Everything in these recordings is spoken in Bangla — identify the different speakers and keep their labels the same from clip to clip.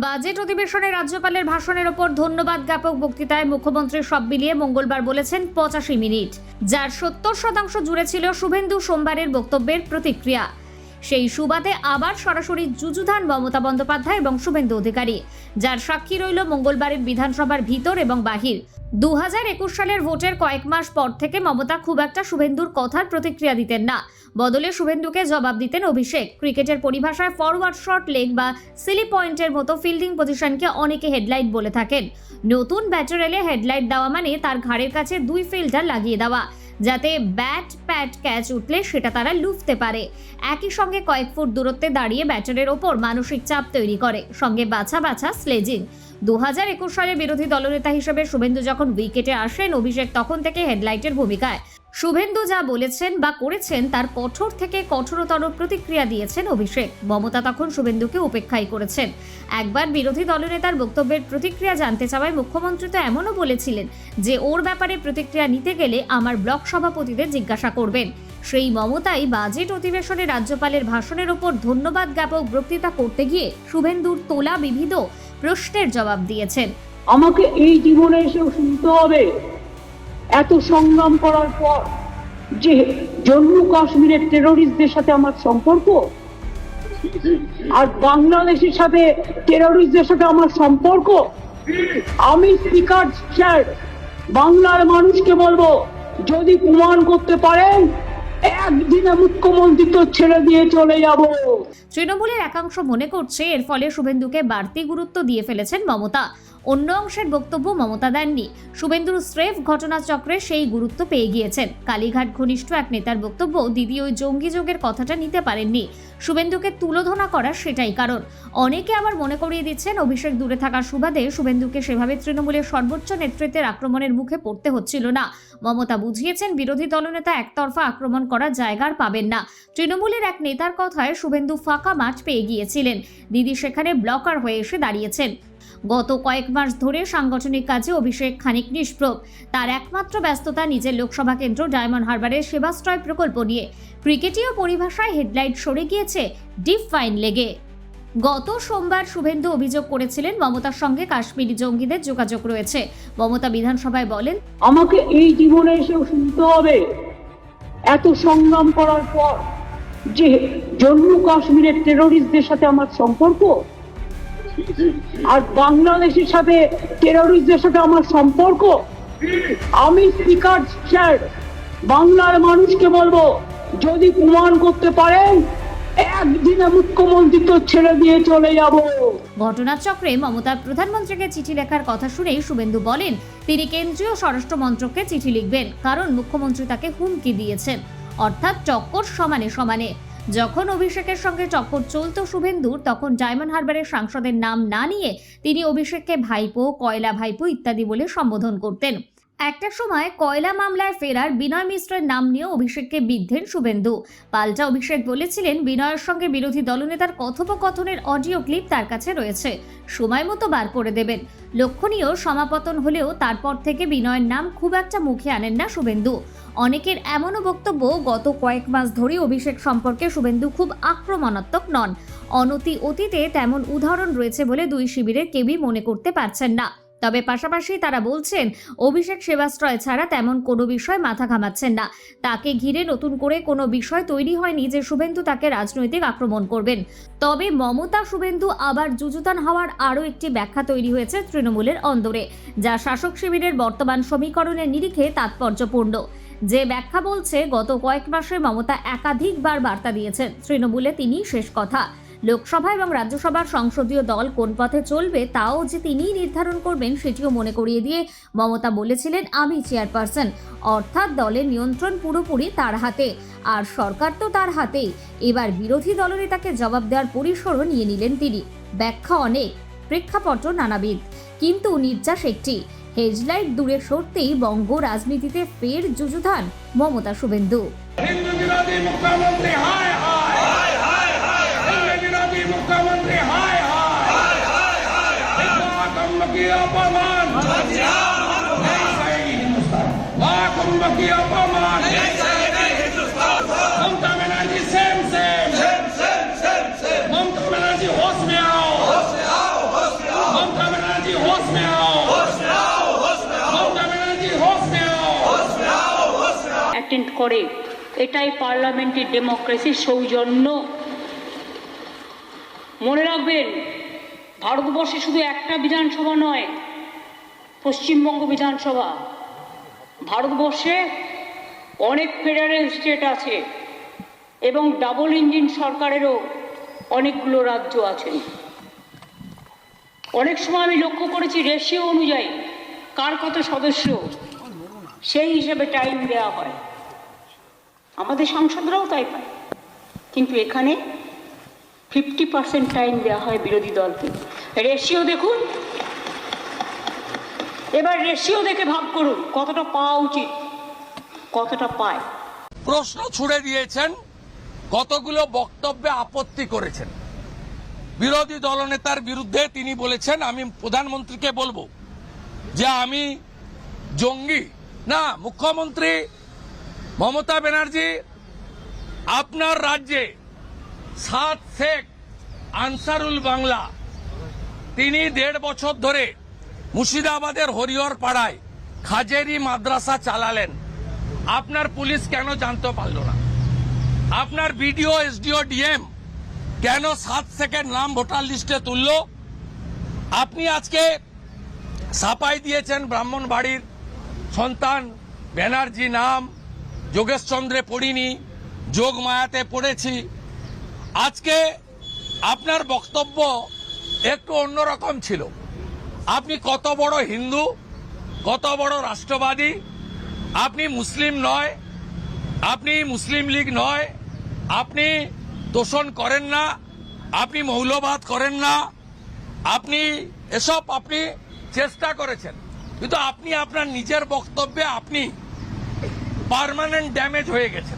Speaker 1: বাজেট অধিবেশনে রাজ্যপালের ভাষণের ওপর ধন্যবাদ জ্ঞাপক বক্তৃতায় মুখ্যমন্ত্রী সব মিলিয়ে মঙ্গলবার বলেছেন পঁচাশি মিনিট, যার সত্তর শতাংশ জুড়ে ছিল শুভেন্দু সোমবারের বক্তব্যের প্রতিক্রিয়া। সেই সুবাদে আবার সরাসরি যুযুধান মমতা বন্দ্যোপাধ্যায় এবং শুভেন্দু অধিকারী, যার সাক্ষী রইল মঙ্গলবারের বিধানসভার ভিতর এবং বাহির। দু হাজার একুশ সালের ভোটের কয়েক মাস পর থেকে মমতা খুব একটা শুভেন্দুর কথার প্রতিক্রিয়া দিতেন না। বদলে শুভেন্দুকে জবাব দিতেন অভিষেক। ক্রিকেটের পরিভাষায় ফরওয়ার্ড শর্ট লেগ বা সিলি পয়েন্টের মতো ফিল্ডিং পজিশনকে অনেকে হেডলাইট বলে থাকেন। নতুন ব্যাটার এলে হেডলাইট দেওয়া মানে তার ঘাড়ের কাছে দুই ফিল্ডার লাগিয়ে দেওয়া। যাতে ব্যাট প্যাট ক্যাচ উঠলে সেটা তারা লুফতে পারে। একই সঙ্গে কয়েক ফুট দূরত্বে দাঁড়িয়ে ব্যাটারের ওপর মানসিক চাপ তৈরি করে। সঙ্গে বাছা বাছা স্লেজিং দু হাজার একুশ সালে বিরোধী দলনেতা হিসেবে শুভেন্দু যখন উইকেটে আসেন, অভিষেক তখন থেকে হেডলাইটের ভূমিকায়। শুভেন্দু যা বলেছেন বা করেছেন তার কঠোর থেকে কঠোরতর প্রতিক্রিয়া দিয়েছেন অভিষেক। মমতা তখন শুভেন্দুকে উপেক্ষাই করেছেন। একবার বিরোধী দলনেতার বক্তব্যের প্রতিক্রিয়া জানতে চাওয়ায় মুখ্যমন্ত্রী তো এমনও বলেছিলেন যে, ওর ব্যাপারে প্রতিক্রিয়া নিতে গেলে আমার ব্লক সভাপতিদের জিজ্ঞাসা করবেন। সেই মমতাই বাজেট অধিবেশনে রাজ্যপালের ভাষণের ওপর ধন্যবাদ জ্ঞাপক বক্তৃতা করতে গিয়ে শুভেন্দুর তোলা বিবিধ প্রশ্নের জবাব দিয়েছেন।
Speaker 2: আমাকে এই জীবনে এসেও শুনতে হবে। এত সংগ্রাম করার পর যে জম্মু কাশ্মীরের টেরোরিস্টদের সাথে আমার সম্পর্ক, আর বাংলাদেশের সাথে টেরোরিস্টদের সাথে আমার সম্পর্ক, আমি স্পিকার স্যার, বাংলার মানুষকে বলব, যদি প্রমাণ করতে পারেন, একদিনে মুখ্যমন্ত্রী তো ছেড়ে দিয়ে চলে যাব।
Speaker 1: তৃণমূলের একাংশ মনে করছে, এর ফলে শুভেন্দুকে বাড়তি গুরুত্ব দিয়ে ফেলেছেন মমতা। অন্য অংশের বক্তব্য মমতা দেননি। শুভেন্দুর স্রেফ ঘটনাচক্রে সেই গুরুত্ব পেয়ে গিয়েছেন। কালীঘাট ঘনিষ্ঠ এক নেতার বক্তব্য দিদি ওই জঙ্গি যোগের কথাটা নিতে পারেননি। শুভেন্দুকে তুলোধনা করার সেটাই কারণ। অনেকে আবার মনে করিয়ে দিচ্ছেন, অভিষেক দূরে থাকার সুবাদে শুভেন্দুকে সেভাবে তৃণমূলের সর্বোচ্চ নেতৃত্বের আক্রমণের মুখে পড়তে হচ্ছিল না। মমতা বুঝিয়েছেন, বিরোধী দলনেতা একতরফা আক্রমণ করার জায়গার পাবেন না। তৃণমূলের এক নেতার কথায় শুভেন্দু ফাঁকা মাঠ পেয়ে গিয়েছিলেন। দিদি সেখানে ব্লকার হয়ে এসে দাঁড়িয়েছেন। গত কয়েক মাস ধরে সাংগঠনিক কাজে অভিষেক খানিক নিষ্প্রভ। তার একমাত্র ব্যস্ততা নিজের লোকসভা কেন্দ্র ডায়মন্ড হারবারের সেবাশ্রয় প্রকল্প নিয়ে। ক্রিকেটীয় পরিভাষায় হেডলাইট সরে গিয়েছে ডিপ ফাইন লেগে। গত সোমবার শুভেন্দু অভিযোগ করেছিলেন, মমতার সঙ্গে কাশ্মীরি জঙ্গিদের যোগাযোগ রয়েছে। মমতা বিধানসভায় বলেন,
Speaker 2: আমাকে এই জীবনে এসেও শুনতে হবে। এত সংগ্রাম করার পর যে জম্মু কাশ্মীরের টেরোরিস্টদের সাথে আমার সম্পর্ক আর বাংলাদেশের সাথে টেরোরিস্টদের সাথে আমার সম্পর্ক? আমি স্পিকার স্যার বাংলার মানুষকে বলব, যদি প্রমাণ করতে পারেন, একদিনে ছেড়ে দিয়ে চলে যাব।
Speaker 1: ঘটনাচক্রে মমতা প্রধানমন্ত্রীকে চিঠি লেখার কথা শুনেই শুভেন্দু বলেন, তিনি কেন্দ্রীয় স্বরাষ্ট্র মন্ত্রককে চিঠি লিখবেন, কারণ মুখ্যমন্ত্রী তাকে হুমকি দিয়েছেন। অর্থাৎ চক্কর সমানে সমানে। যখন অভিষেকের সঙ্গে চক্কর চলত শুভেন্দুর, তখন ডায়মন্ড হারবারের সাংসদের নাম না নিয়ে তিনি অভিষেককে ভাইপো, কয়লা ভাইপো ইত্যাদি বলে সম্বোধন করতেন। একটা সময় কয়লা মামলায় ফেরার বিনয় মিশ্রের নাম নিয়ে অভিষেককে বিদ্ধেন শুভেন্দু। পাল্টা অভিষেক বলেছিলেন, বিনয়ের সঙ্গে বিরোধী দলনেতার কথোপকথনের অডিও ক্লিপ তার কাছে রয়েছে। সময় মতো বার করে দেবেন। লক্ষণীয় সমাপতন হলেও তারপর থেকে বিনয়ের নাম খুব একটা মুখে আনেন না শুভেন্দু। অনেকের এমনও বক্তব্য, গত কয়েক মাস ধরে অভিষেক সম্পর্কে শুভেন্দু খুব আক্রমণাত্মক নন। অনতি অতীতে তেমন উদাহরণ রয়েছে বলে দুই শিবিরের কেউই মনে করতে পারছেন না। তবে পাশাপাশি তারা বলছেন, অভিষেক সেবাশ্রয় ছাড়া তেমন কোনো বিষয় মাথা ঘামাচ্ছেন না। তাকে ঘিরে নতুন করে কোনো বিষয় তৈরি হয়নি যে শুভেন্দু তাকে রাজনৈতিক আক্রমণ করবেন। তবে মমতা শুভেন্দু আবার যুযুতান হওয়ার আরও একটি ব্যাখ্যা তৈরি হয়েছে তৃণমূলের অন্দরে, যা শাসক শিবিরের বর্তমান সমীকরণের নিরিখে তাৎপর্যপূর্ণ। যে ব্যাখ্যা বলছে, গত কয়েক মাসে মমতা একাধিকবার বার্তা দিয়েছেন। তৃণমূলে তিনি শেষ কথা। লোকসভা এবং রাজ্যসভার সংসদীয় দল কোন পথে চলবে তাও যে তিনিই নির্ধারণ করবেন সেটিও মনে করিয়ে দিয়ে মমতা বলেছিলেন, আমি চেয়ারপারসন। অর্থাৎ দলের নিয়ন্ত্রণ পুরোপুরি তার হাতে। আর সরকার তো তার হাতেই। এবার বিরোধী দলনেতাকে জবাব দেওয়ার পরিসরও নিয়ে নিলেন তিনি। ব্যাখ্যা অনেক প্রেক্ষাপট নানাবিধ। কিন্তু নির্যাস একটি। হেডলাইট দূরে সরতেই বঙ্গ রাজনীতিতে ফের যুযুধান মমতা শুভেন্দু।
Speaker 3: হিন্দু বিরোধী মুখ্যমন্ত্রী হায় হায় হিন্দু বিরোধী মুখ্যমন্ত্রী হায় হায় কুম্ভ কি অপমান এই সেই হিন্দুস্তান কুম্ভ কি অপমান মমতা ব্যানার্জি সেম সেম মমতা ব্যানার্জি হোশ মে আও
Speaker 2: করে, এটাই পার্লামেন্টের ডেমোক্রেসির সৌজন্য। মনে রাখবেন, ভারতবর্ষে শুধু একটা বিধানসভা নয়, পশ্চিমবঙ্গ বিধানসভা। ভারতবর্ষে অনেক ফেডারেল স্টেট আছে এবং ডাবল ইঞ্জিন সরকারেরও অনেকগুলো রাজ্য আছে। অনেক সময় আমি লক্ষ্য করেছি রেশিও অনুযায়ী কার কত সদস্য, সেই হিসেবে টাইম দেওয়া হয়। আমাদের সাংসদরাও তাই পায়। কিন্তু এখানে ফিফটি পার্সেন্ট টাইম দেওয়া হয় বিরোধী দলকে। রেশিও দেখুন। এবার রেশিও দেখে ভাব করুন, কতটা পাওয়া উচিত, কতটা পায়।
Speaker 4: প্রশ্ন ছুড়ে দিয়েছেন, কতগুলো বক্তব্যে আপত্তি করেছেন। বিরোধী দলনেতার বিরুদ্ধে তিনি বলেছেন, আমি প্রধানমন্ত্রীকে বলব যে আমি জঙ্গি, না, মুখ্যমন্ত্রী মমতা ব্যানার্জি, আপনার রাজ্যে সাত শেখ আনসারুল বাংলা, তিনি দেড় বছর ধরে মুর্শিদাবাদের হরিহর পাড়ায় খাজেরি মাদ্রাসা চালালেন। আপনার পুলিশ কেন জানতে পারল না? আপনার বিডিও, এসডিও, ডিএম কেন সাত সেকেন্ড নাম ভোটার লিস্টে তুলল? আপনি আজকে সাপাই দিয়েছেন ব্রাহ্মণ বাড়ির সন্তান ব্যানার্জি নাম। যোগেশ চন্দ্রে পড়িনি, যোগ মায়াতে পড়েছি। আজকে আপনার বক্তব্য একটু অন্যরকম ছিল। আপনি কত বড় হিন্দু, কত বড় রাষ্ট্রবাদী, আপনি মুসলিম নয়, আপনি মুসলিম লীগ নয়, আপনি তোষণ করেন না, আপনি মৌলবাদ করেন না, আপনি এসব আপনি চেষ্টা করেছেন। কিন্তু আপনি আপনার নিজের বক্তব্যে আপনি পার্মানেন্ট ড্যামেজ হয়ে গেছে।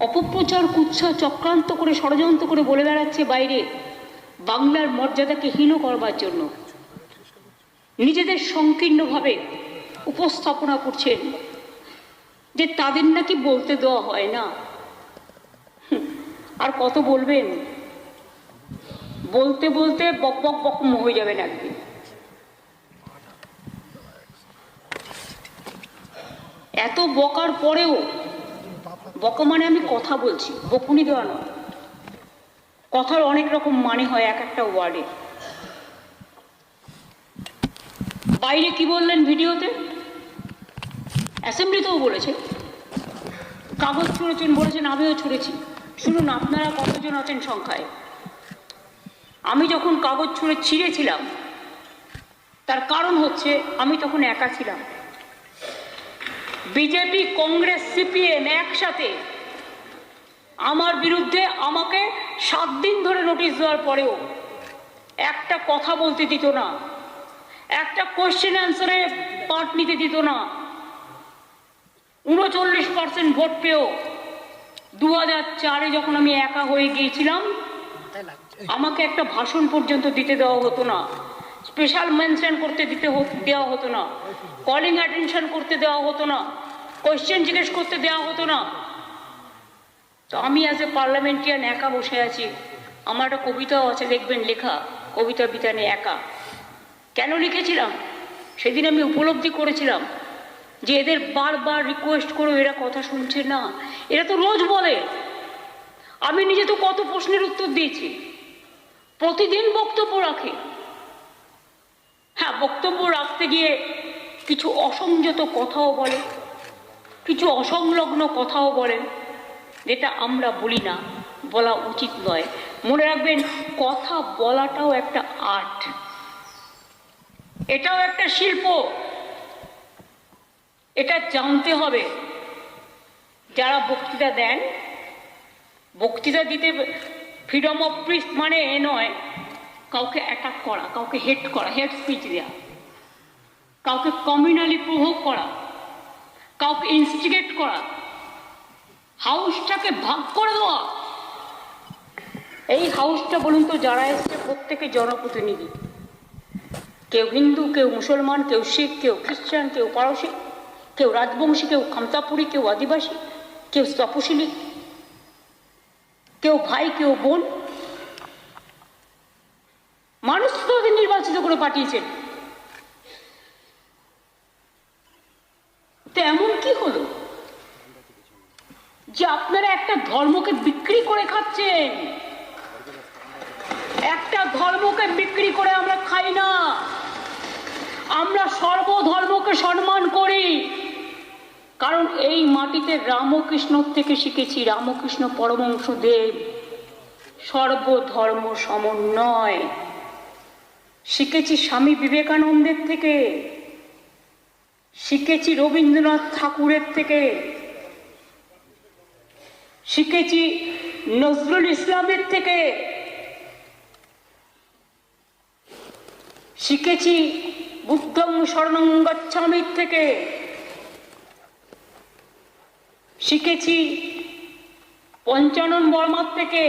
Speaker 2: অপপ্রচার কুচ্ছা চক্রান্ত করে ষড়যন্ত্র করে বলে বেড়াচ্ছে বাইরে। বাংলার মর্যাদাকে হীন করবার জন্য। নিজেদের সংকীর্ণভাবে উপস্থাপনা করছেন। যে তাদের নাকি বলতে দেওয়া হয় না। আর কত বলবেন? বলতে বলতে বক বক বকম হয়ে যাবেন একদিন এত বকার পরেও বকা মানে আমি কথা বলছি, বকুনি দেওয়া নয়। কথার অনেক রকম মানে হয় এক একটা ওয়ার্ডে বাইরে কি বললেন ভিডিওতে? অ্যাসেম্বলিতেও বলেছে। কাগজ ছুঁড়েছেন বলেছেন, আমিও ছুঁড়েছি। শুনুন, আপনারা কতজন আছেন সংখ্যায়? আমি যখন কাগজ ছুঁড়ে ছিঁড়েছিলাম, তার কারণ হচ্ছে আমি তখন একা ছিলাম। বিজেপি কংগ্রেস সিপিএম একসাথে। আমার বিরুদ্ধে আমাকে সাত দিন ধরে নোটিশ দেওয়ার পরেও একটা কথা বলতে দিত না। একটা কোয়েশ্চেন অ্যান্সারে পার্ট নিতে দিত না। উনচল্লিশ পার্সেন্ট ভোট পেয়েও দু হাজার চারে যখন আমি একা হয়ে গিয়েছিলাম আমাকে একটা ভাষণ পর্যন্ত দিতে দেওয়া হতো না। স্পেশাল মেনশন করতে দিতে দেওয়া হতো না। কলিং অ্যাটেনশন করতে দেওয়া হতো না। কোয়েশ্চেন জিজ্ঞেস করতে দেওয়া হতো না। তো আমি অ্যাজ এ পার্লামেন্টিয়ান একা বসে আছি। আমার একটা কবিতাও আছে দেখবেন লেখা। কবিতা বিতানে একা। কেন লিখেছিলাম? সেদিন আমি উপলব্ধি করেছিলাম যে এদের বারবার রিকোয়েস্ট করো এরা কথা শুনছে না। এরা তো রোজ বলে। আমি নিজে তো কত প্রশ্নের উত্তর দিয়েছি। প্রতিদিন বক্তব্য রাখে। হ্যাঁ বক্তব্য রাখতে গিয়ে কিছু অসংযত কথাও বলে, কিছু অসংলগ্ন কথাও বলেন যেটা আমরা বলি না, বলা উচিত নয়। মনে রাখবেন, কথা বলাটাও একটা আর্ট। এটাও একটা শিল্প। এটা জানতে হবে। যারা বক্তৃতা দেন, বক্তৃতা দিতে ফ্রিডম অফ স্পিচ মানে এ নয় কাউকে অ্যাটাক করা, কাউকে হেট করা হেড স্পিচ দেওয়া কাউকে কমিউনালি প্রভোগ করা, কাউকে ইনস্টিগেট করা। হাউসটাকে ভাগ করে দেওয়া। এই হাউসটা বলুন তো, যারা এসছে প্রত্যেকে জনপ্রতিনিধি। কেউ হিন্দু, কেউ মুসলমান, কেউ শিখ, কেউ খ্রিস্টান, কেউ পারসি, কেউ রাজবংশী, কেউ খামতাপুরি কেউ আদিবাসী, কেউ তপশিলি, কেউ ভাই, কেউ বোন মানুষ তো নির্বাচিত করে পাঠিয়েছেন। এমন কি হলো? যে আপনারা একটা ধর্মকে বিক্রি করে খাচ্ছেন। একটা ধর্মকে বিক্রি করে আমরা খাই না। আমরা সর্বধর্মকে সম্মান করি। কারণ এই মাটিতে রামকৃষ্ণ থেকে শিখেছি, রামকৃষ্ণ পরমংশদেব সর্বধর্ম সমন্বয়। শিখেছি স্বামী বিবেকানন্দের থেকে। শিখেছি রবীন্দ্রনাথ ঠাকুরের থেকে। শিখেছি নজরুল ইসলামের থেকে। শিখেছি বুদ্ধং শরণং গচ্ছামির থেকে। শিখেছি পঞ্চানন বর্মার থেকে।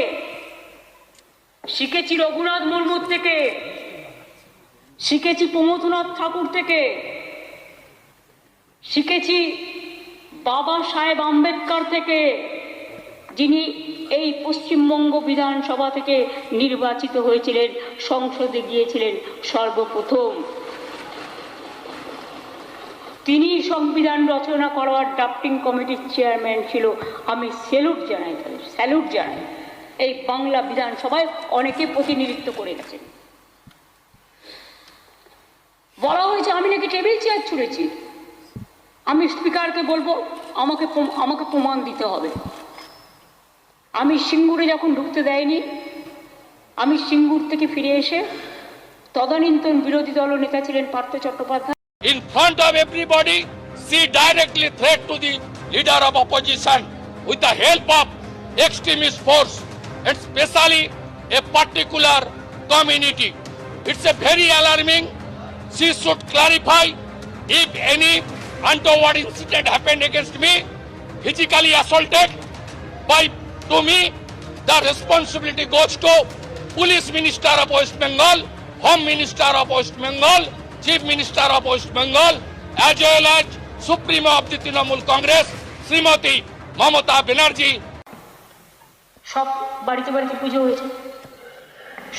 Speaker 2: শিখেছি রঘুনাথ মুর্মুর থেকে। শিখেছি প্রমথনাথ ঠাকুর থেকে। শিখেছি বাবা সাহেব আম্বেদকর থেকে, যিনি এই পশ্চিমবঙ্গ বিধানসভা থেকে নির্বাচিত হয়েছিলেন, সংসদে গিয়েছিলেন সর্বপ্রথম। তিনি সংবিধান রচনা করার ড্রাফটিং কমিটির চেয়ারম্যান ছিল। আমি স্যালুট জানাই স্যালুট জানাই। এই বাংলা বিধানসভায় অনেকে প্রতিনিধিত্ব করে গেছেন। বলা হয়েছে আমি নাকি টেবিল চেয়ার ছুঁড়েছি আমি স্পিকারকে বলব আমাকে আমাকে প্রমাণ দিতে হবে আমি সিঙ্গুরে যখন ঢুকতে দেয়নি আমি সিঙ্গুর থেকে ফিরে এসে তদানীন্তন বিরোধী দল নেতা ছিলেন Partha Chattopadhyay
Speaker 4: in front of everybody, she directly threat to the leader of opposition with the help of extremist force and especially a particular community. It's a very alarming. She should clarify if any untoward incident happened against me, physically assaulted by to me, the responsibility goes to Police Minister of West Bengal, Home Minister of West Bengal, Chief Minister of West Bengal, as well as Supremo of the Trinamool Congress, Srimati Mamata Banerjee,
Speaker 2: সব বাড়িতে বাড়িতে পুজো হয়েছে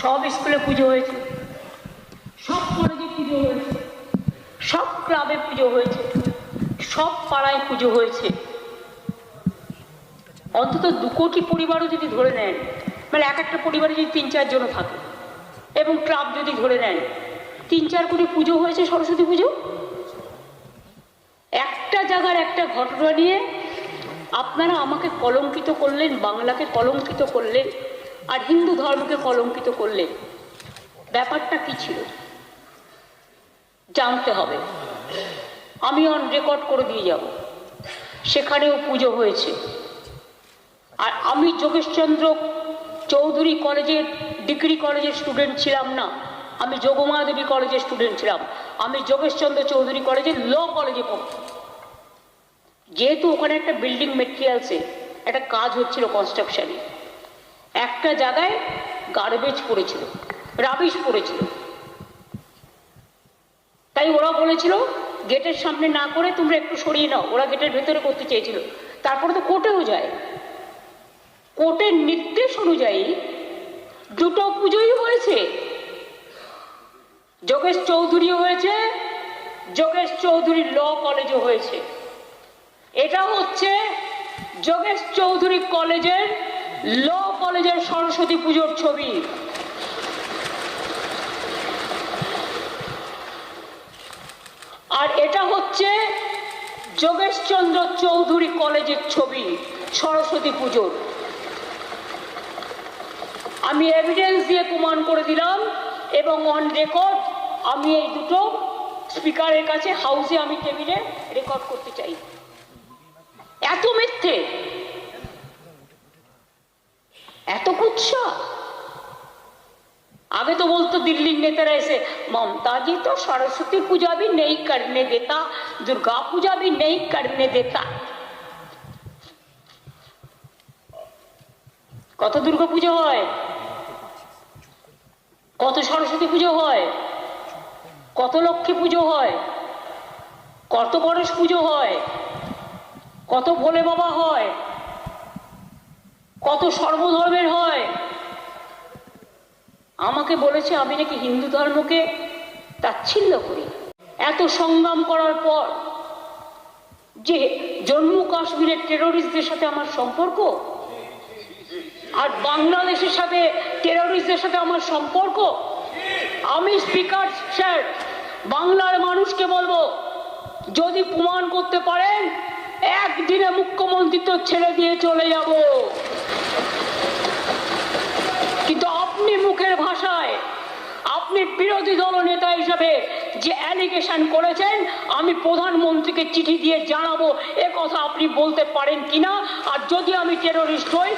Speaker 2: সব স্কুলে পুজো হয়েছে সব কলেজে পুজো হয়েছে। সব ক্লাবে পুজো হয়েছে। সব পাড়ায় পুজো হয়েছে। অন্তত দু কোটি পরিবারও যদি ধরে নেন মানে এক একটা পরিবারে যদি তিন চারজন থাকে, এবং ক্লাব যদি ধরে নেন, তিন চার কোটি পুজো হয়েছে সরস্বতী পুজো? একটা জায়গার একটা ঘটনা নিয়ে আপনারা আমাকে কলঙ্কিত করলেন, বাংলাকে কলঙ্কিত করলেন, আর হিন্দু ধর্মকে কলঙ্কিত করলেন। ব্যাপারটা কি ছিল? জানতে হবে। আমি অন রেকর্ড করে দিয়ে যাব। সেখানেও পুজো হয়েছে। আর আমি যোগেশচন্দ্র চৌধুরী কলেজের ডিগ্রি কলেজের স্টুডেন্ট ছিলাম না। আমি যোগমাধবী কলেজের স্টুডেন্ট ছিলাম। আমি যোগেশচন্দ্র চৌধুরী কলেজের ল কলেজে পড়তাম। যেহেতু ওখানে একটা বিল্ডিং মেটেরিয়ালসে একটা কাজ হচ্ছিল কনস্ট্রাকশনে একটা জায়গায় গার্বেজ পড়েছিল রাবিশ পড়েছিল। তাই ওরা বলেছিল, গেটের সামনে না করে তোমরা একটু সরিয়ে নাও। ওরা গেটের ভেতরে করতে চেয়েছিল। তারপরে তো কোর্টেও যায়। কোর্টের নির্দেশ অনুযায়ী দুটো পুজোই হয়েছে। যোগেশ চৌধুরীও হয়েছে, যোগেশ চৌধুরী ল কলেজও হয়েছে। এটা হচ্ছে যোগেশ চৌধুরী কলেজের ল কলেজের সরস্বতী পুজোর ছবি। আর এটা হচ্ছে যোগেশচন্দ্র চৌধুরী কলেজের ছবি, সরস্বতী পুজোর। আমি এভিডেন্স দিয়ে প্রমাণ করে দিলাম এবং অন রেকর্ড আমি এই দুটো স্পিকারের কাছে হাউসে আমি টেবিলে রেকর্ড করতে চাই। এত মিথ্যে? এত কুৎসা? आगे तो बोलते दिल्ली नेता ऐसे ममता जी तो सरस्वती पूजा भी नहीं करने देता दुर्गा पूजा भी नहीं करने देता কত দুর্গা পুজো হয় কত সরস্বতী পুজো হয় কত লক্ষ্মী পুজো হয় কত গণেশ পুজো হয় কত ভোলে বাবা হয় কত সর্বধর্মের হয় আমাকে বলেছে আমি নাকি হিন্দু ধর্মকে তাচ্ছিল্য করি। এত সংগ্রাম করার পর যে জম্মু কাশ্মীরের টেরোরিস্টদের সাথে আমার সম্পর্ক আর বাংলাদেশের সাথে টেরোরিস্টদের সাথে আমার সম্পর্ক, আমি স্পিকার স্যার, বাংলার মানুষকে বলব, যদি প্রমাণ করতে পারেন, একদিনে মুখ্যমন্ত্রী তো ছেড়ে দিয়ে চলে যাব কিন্তু আপনি মুখের ভাষায় আপনি বিরোধী দল নেতা হিসাবে যে অ্যালিগেশন করেছেন, আমি প্রধানমন্ত্রীকে চিঠি দিয়ে জানাব, এ কথা আপনি বলতে পারেন কিনা? আর যদি আমি টেরোরিস্ট হই